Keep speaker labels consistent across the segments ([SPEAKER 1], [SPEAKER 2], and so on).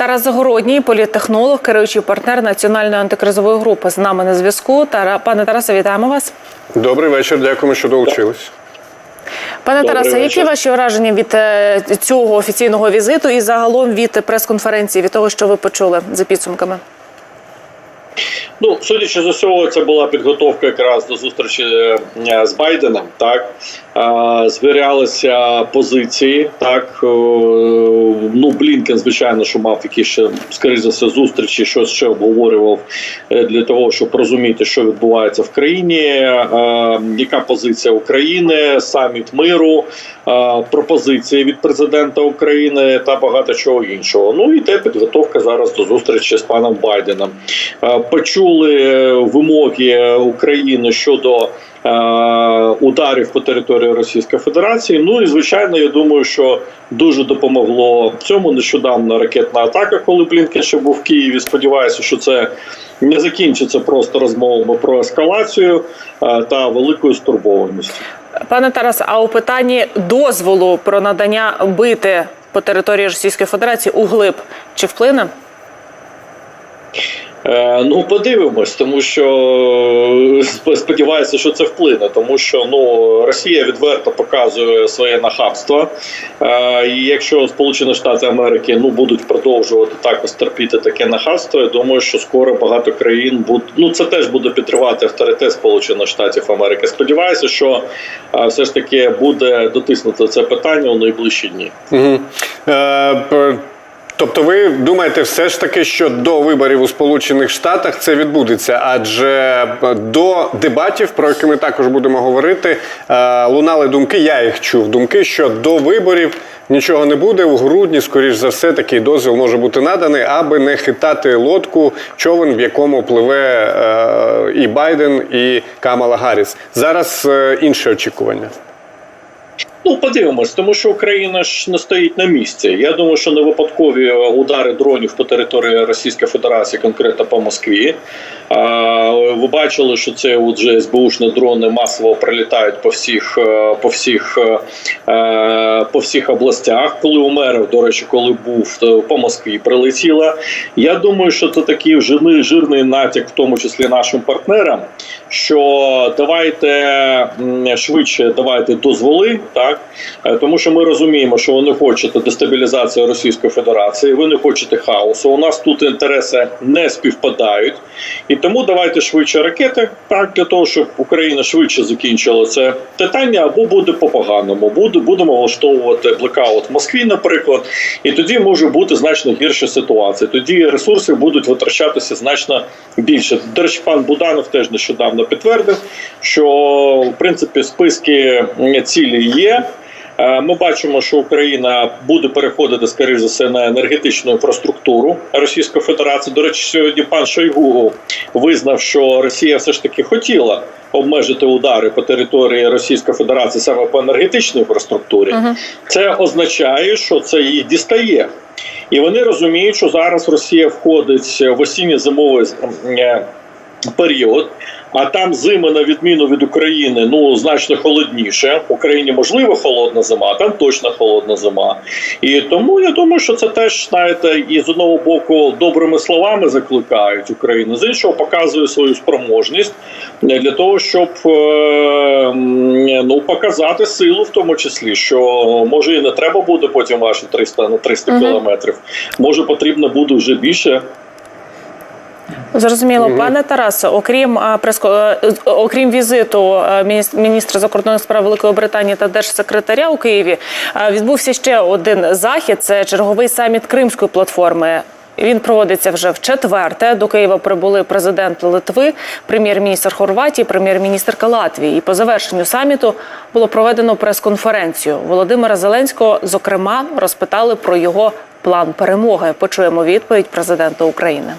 [SPEAKER 1] Тарас Загородній, політтехнолог, керуючий партнер національної антикризової групи. З нами на зв'язку. Тара, пане Тарасе, вітаємо вас.
[SPEAKER 2] Добрий вечір, дякуємо, що долучились.
[SPEAKER 1] Пане
[SPEAKER 3] Добрий
[SPEAKER 1] Тарасе, які ваші враження від е, цього офіційного візиту і загалом від прес-конференції, від того, що ви почули за підсумками?
[SPEAKER 3] Ну, судячи з усього, це була підготовка якраз до зустрічі е, з Байденом. Так Е, звірялися позиції. Так Е, ну Блінкен, звичайно, що мав якісь ще скоріше за все зустрічі, щось ще обговорював е, для того, щоб розуміти, що відбувається в країні, е, яка позиція України, саміт миру, е, пропозиції від президента України та багато чого іншого. Ну і йде підготовка зараз до зустрічі з паном Байденом. Е, Почули е, вимоги України щодо. е, Ударів по території Російської Федерації. Ну і звичайно, я думаю, що дуже допомогло цьому нещодавно ракетна атака, коли Блінкен ще був в Києві. Сподіваюся, що це не закінчиться просто розмовами про ескалацію е, та великою стурбованістю.
[SPEAKER 1] Пане Тарасе, а у питанні дозволу про надання бити по території Російської Федерації у глиб чи вплине?
[SPEAKER 3] Е, Ну, подивимось, тому що сподіваюся, що це вплине, тому що ну Росія відверто показує своє нахабство. Е, І якщо Сполучені Штати Америки ну будуть продовжувати також терпіти таке нахабство, я думаю, що скоро багато країн будуть. Ну це теж буде підривати авторитет Сполучених Штатів Америки. Сподіваюся, що е, все ж таки буде дотиснуто це питання у найближчі дні.
[SPEAKER 2] Угу. Тобто, ви думаєте, все ж таки, що до виборів у Сполучених Штатах це відбудеться? Адже е, до дебатів, про які ми також будемо говорити, е, лунали думки. Я їх чув. Думки, що до виборів нічого не буде. У грудні, скоріш за все, такий дозвіл може бути наданий, аби не хитати лодку, човен, в якому пливе е, і Байден, і Камала Гарріс. Зараз інше очікування.
[SPEAKER 3] Ну, подивимось, тому що Україна ж не стоїть на місці. Я думаю, що не випадкові удари дронів по території Російської Федерації, конкретно по Москві. А, Ви бачили, що це вже СБУшні дрони масово прилітають по всіх е, по всіх е, е, по всіх областях. Коли у до речі, коли був то по Москві прилетіла. Я думаю, що це такий жирний, жирний натяк, в тому числі нашим партнерам. Що давайте швидше давайте дозволи, так Е, тому що ми розуміємо, що ви не хочете дестабілізації Російської Федерації, ви не хочете хаосу. У нас тут інтереси не співпадають, і тому давайте швидше ракети, так для того, щоб Україна швидше закінчила це питання, або буде по поганому. Буде будемо влаштовувати блекаут в Москві, наприклад, і тоді може бути значно гірша ситуація. Тоді ресурси будуть витрачатися значно більше. До речі, пан Буданов теж нещодавно підтвердив, що в принципі списки цілі є. Е, Ми бачимо, що Україна буде переходити скоріш за все на енергетичну інфраструктуру Російської Федерації. До речі, сьогодні пан Шойгу визнав, що Росія все ж таки хотіла обмежити удари по території Російської Федерації саме по енергетичній інфраструктурі. Це означає, що це їх дістає. І вони розуміють, що зараз Росія входить в осінньо-зимовий е, період. А там зими, на відміну від України, ну значно холодніше. В Україні можливо холодна зима, там точно холодна зима. І тому я думаю, що це теж знаєте, і з одного боку добрими словами закликають Україну, з іншого показує свою спроможність для того, щоб е, ну показати силу, в тому числі, що може і не треба буде потім ваші 300 на 300 кілометрів. Може потрібно буде вже більше.
[SPEAKER 1] Зрозуміло, пане Тарасе, окрім а, окрім візиту а, міністра закордонних справ Великої Британії та держсекретаря у Києві, відбувся ще один захід. Це черговий саміт Кримської платформи. Він проводиться вже в четверте. До Києва прибули президент Литви, прем'єр-міністр Хорватії, прем'єр-міністрка Латвії. І по завершенню саміту було проведено прес-конференцію. Володимира Зеленського, зокрема, розпитали про його план перемоги. Почуємо відповідь президента України.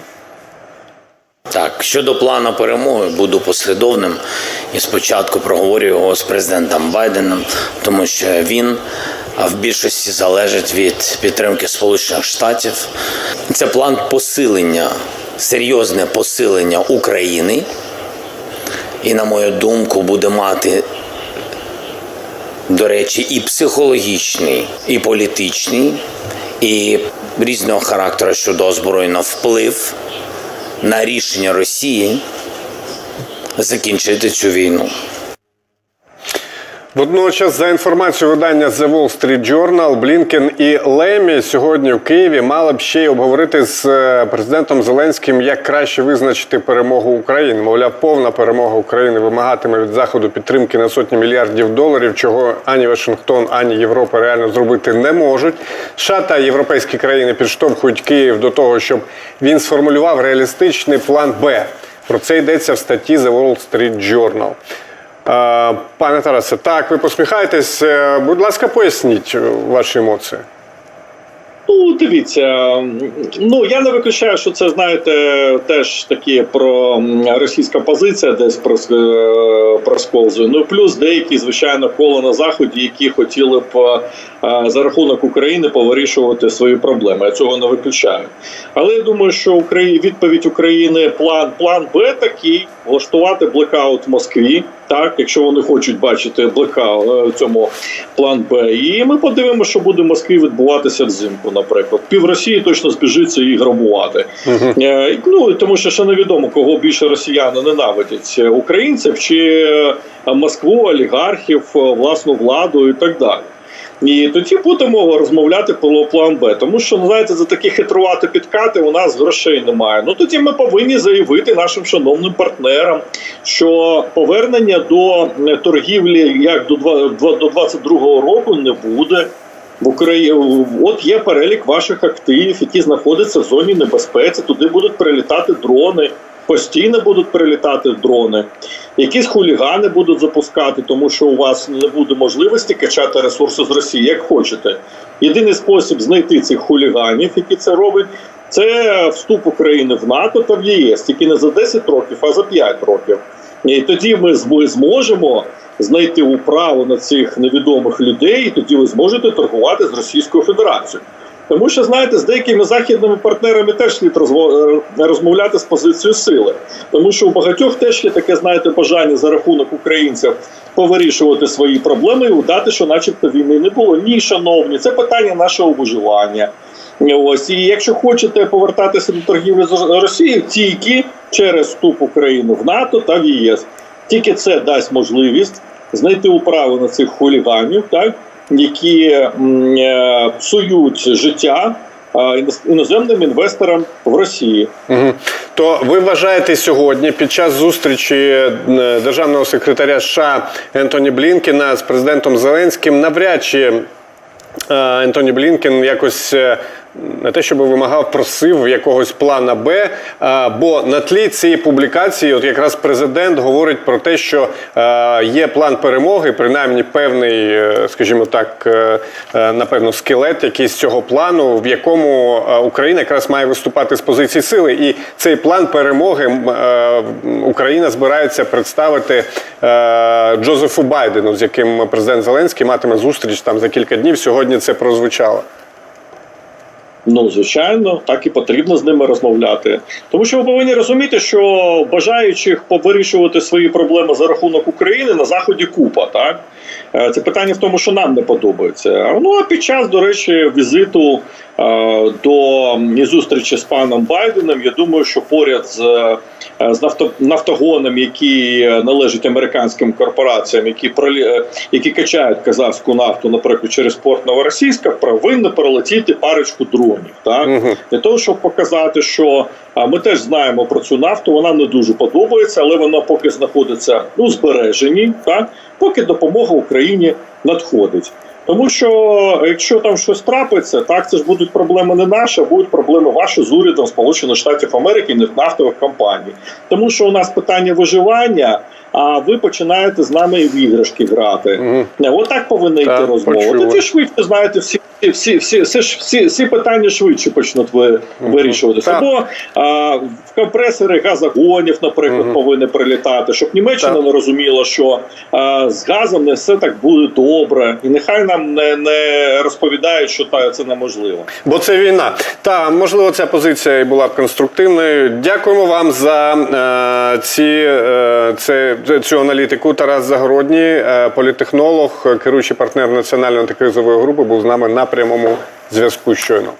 [SPEAKER 4] Так, щодо плану перемоги, буду послідовним і спочатку проговорю його з президентом Байденом, тому що він в більшості залежить від підтримки Сполучених Штатів. Це план посилення, серйозне посилення України, і, на мою думку, буде мати. До речі, і психологічний, і політичний, і різного характеру щодо озброєного вплив на рішення Росії закінчити цю війну.
[SPEAKER 2] Водночас, за інформацією видання The Wall Street Journal, Блінкен і Лемі сьогодні в Києві мали б ще й обговорити з е, президентом Зеленським, як краще визначити перемогу України. Мовляв, повна перемога України вимагатиме від заходу підтримки на сотні мільярдів доларів, чого ані Вашингтон, ані Європа реально зробити не можуть. США та європейські країни підштовхують Київ до того, щоб він сформулював реалістичний план Б. Про це йдеться в статті The Wall Street Journal. Пане Тарасе, так, ви посміхаєтесь. Е, Будь ласка, поясніть е, ваші емоції.
[SPEAKER 3] Ну, дивіться, ну я не виключаю, що це знаєте теж такі про російська позиція десь е, просковзує. Ну плюс деякі, звичайно, кола на заході, які хотіли б е, за рахунок України повирішувати свої проблеми. Я цього не виключаю. Але я думаю, що Украї... відповідь України план план Б такий влаштувати блекаут в Москві. Так, якщо вони хочуть бачити блекаут е, цьому план Б, і ми подивимося, що буде в Москві відбуватися взимку. Наприклад, пів Росії точно збіжиться її грабувати. Е, Ну тому що ще невідомо, кого більше росіяни ненавидять е, українців чи е, Москву, олігархів, е, власну владу і так далі. І тоді будемо розмовляти про план Б. Тому що ну, знаєте, за такі хитрувати підкати у нас грошей немає. Ну тоді ми повинні заявити нашим шановним партнерам, що повернення до е, торгівлі як до 22-го року не буде. В Україні от є перелік ваших активів, які знаходяться в зоні небезпеці. Туди будуть прилітати дрони, постійно будуть прилітати дрони. Якісь хулігани будуть запускати, тому що у вас не буде можливості качати ресурси з Росії, як хочете. Єдиний спосіб знайти цих хуліганів, які це роблять, це вступ України в НАТО та в ЄС, тільки не за 10 років, а за 5 років. І тоді ми зможемо знайти управу на цих невідомих людей, і тоді ви зможете торгувати з Російською Федерацією. Тому що, знаєте, з деякими західними партнерами теж слід е, розмовляти з позицією сили. Тому що у багатьох теж є таке, знаєте, бажання за рахунок українців повирішувати свої проблеми і удати, що начебто війни не було. Ні, шановні, це питання нашого виживання. Ось і якщо хочете повертатися до торгівлі з Росією, тільки через вступ України в НАТО та в ЄС. Тільки це дасть можливість знайти управу на цих хуліганів, так які е, псують життя іноз- іноземним інвесторам в Росії.
[SPEAKER 2] Мгм. То ви вважаєте сьогодні під час зустрічі е, державного секретаря США Ентоні Блінкена з президентом Зеленським навряд чи е, Ентоні Блінкен якось не те, щоб вимагав, просив якогось плана Б. е, Бо на тлі цієї публікації, от якраз президент говорить про те, що е, є план перемоги, принаймні певний, е, скажімо так, напевно, скелет якийсь цього плану, в якому Україна якраз має виступати з позиції сили. І цей план перемоги Україна збирається представити Джозефу Байдену, з яким президент Зеленський матиме зустріч там за кілька днів. Сьогодні це прозвучало.
[SPEAKER 3] Ну, звичайно, так і потрібно з ними розмовляти. Тому що ви повинні розуміти, що бажаючих вирішувати свої проблеми за рахунок України на заході купа. Так це питання в тому, що нам не подобається. Ну а під час, до речі, візиту е, до зустрічі з паном Байденом, я думаю, що поряд з, е, з нафто, нафтогоном, який належить американським корпораціям, які пролі, е, які качають казахську нафту, наприклад, через порт Новоросійська, повинно пролетіти парочку дронів. Так для того, щоб показати, що а, ми теж знаємо про цю нафту, вона не дуже подобається, але вона поки знаходиться у збереженні, так поки допомога Україні надходить. Тому що якщо там щось трапиться, так це ж будуть проблеми не наші, а будуть проблеми ваші з урядом Сполучених Штатів Америки, і нафтових компаній. Тому що у нас питання виживання. А ви починаєте з нами в іграшки грати. Mm. Отак повинна йти
[SPEAKER 2] Так,
[SPEAKER 3] розмова. Тоді швидше знаєте, всі всі, всі, всі, всі, всі, всі питання швидше почнуть ви, вирішуватися.
[SPEAKER 2] Так.
[SPEAKER 3] Або а, в компресори газогонів, наприклад, повинні прилітати, щоб Німеччина
[SPEAKER 2] Так.
[SPEAKER 3] не розуміла, що а, з газом не все так буде добре, і нехай нам не, не розповідають, що та це неможливо.
[SPEAKER 2] Бо це війна. Та можливо, ця позиція і була б конструктивною. Дякуємо вам за е, ці, е, це, цю аналітику. Тарас Загородній, е, політехнолог, керуючий партнер національної антикризової групи, був з нами на прямому зв'язку щойно.